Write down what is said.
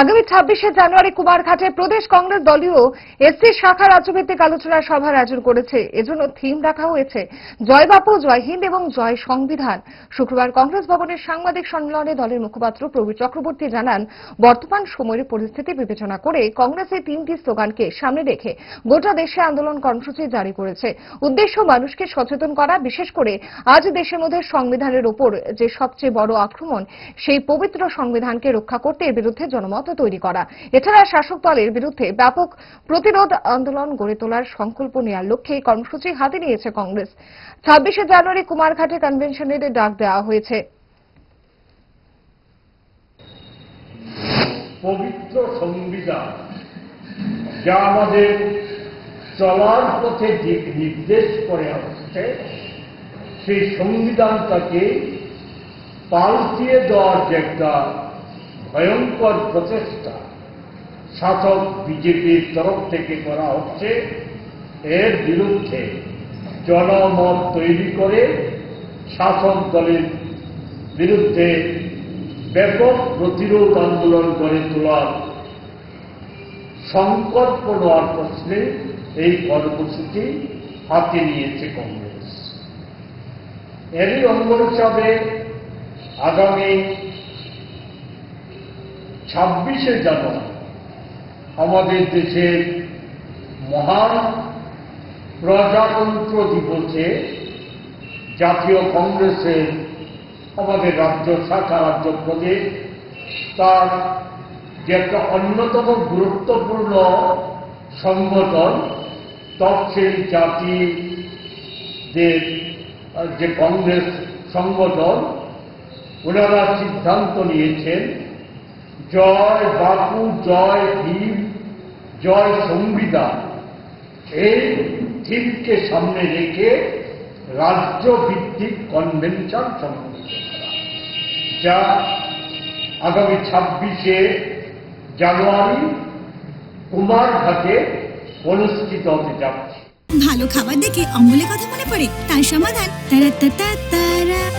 আগামী ছাব্বিশে জানুয়ারি কুমারঘাটে প্রদেশ কংগ্রেস দলীয় এসসি শাখা রাজ্যভিত্তিক আলোচনা সভার আয়োজন করেছে। এজন্য থিম রাখা হয়েছে, জয় বাপু, জয় হিন্দ এবং জয় সংবিধান। শুক্রবার কংগ্রেস ভবনের সাংবাদিক সম্মেলনে দলের মুখপাত্র প্রবীর চক্রবর্তী জানান, বর্তমান সময়ের পরিস্থিতি বিবেচনা করে কংগ্রেস এই তিনটি স্লোগানকে সামনে রেখে গোটা দেশে আন্দোলন কর্মসূচি জারি করেছে। উদ্দেশ্য মানুষকে সচেতন করা, বিশেষ করে আজ দেশের মধ্যে সংবিধানের ওপর যে সবচেয়ে বড় আক্রমণ, সেই পবিত্র সংবিধানকে রক্ষা করতে এর বিরুদ্ধে জনমত তৈরি করা। এছাড়া শাসক দলের বিরুদ্ধে ব্যাপক প্রতিরোধ আন্দোলন গড়ে তোলার সংকল্প নেওয়ার লক্ষ্যে এই কর্মসূচি হাতে নিয়েছে কংগ্রেস। ছাব্বিশে জানুয়ারি কুমারঘাটে কনভেনশনের ডাক দেওয়া হয়েছে। পবিত্র সংবিধান, যা আমাদের চলার পথে দিক নির্দেশ করে আসছে, সেই সংবিধানটাকে পাল্টিয়ে দেওয়ার যে একটা ভয়ঙ্কর প্রচেষ্টা শাসক বিজেপির তরফ থেকে করা হচ্ছে। এর বিরুদ্ধে জনমত তৈরি করে শাসক দলের বিরুদ্ধে ব্যাপক প্রতিরোধ আন্দোলন গড়ে তোলার সংকল্প নেওয়ার প্রশ্নে এই কর্মসূচি হাতে নিয়েছে কংগ্রেস। এরই অঙ্গ হিসাবে আগামী ছাব্বিশে জানুয়ারি আমাদের দেশের মহান প্রজাতন্ত্র দিবসে জাতীয় কংগ্রেসের আমাদের রাজ্য শাখা, রাজ্য প্রদেশ তার যে একটা অন্যতম গুরুত্বপূর্ণ সংগঠন, তফসিল জাতিদের যে কংগ্রেস সংগঠন, ওনারা সিদ্ধান্ত নিয়েছেন জয় বাপু, জয় ভীম, জয় সংবিধান এই থিমকে সামনে রেখে রাজ্য ভিত্তিক কনভেনশন সংগঠিত যা আগামী ছাব্বিশে জানুয়ারি কুমারঘাটে অনুষ্ঠিত হতে যাচ্ছে। ভালো খাবার দেখে অম্বলের কথা মনে পড়ে, তার সমাধান তারা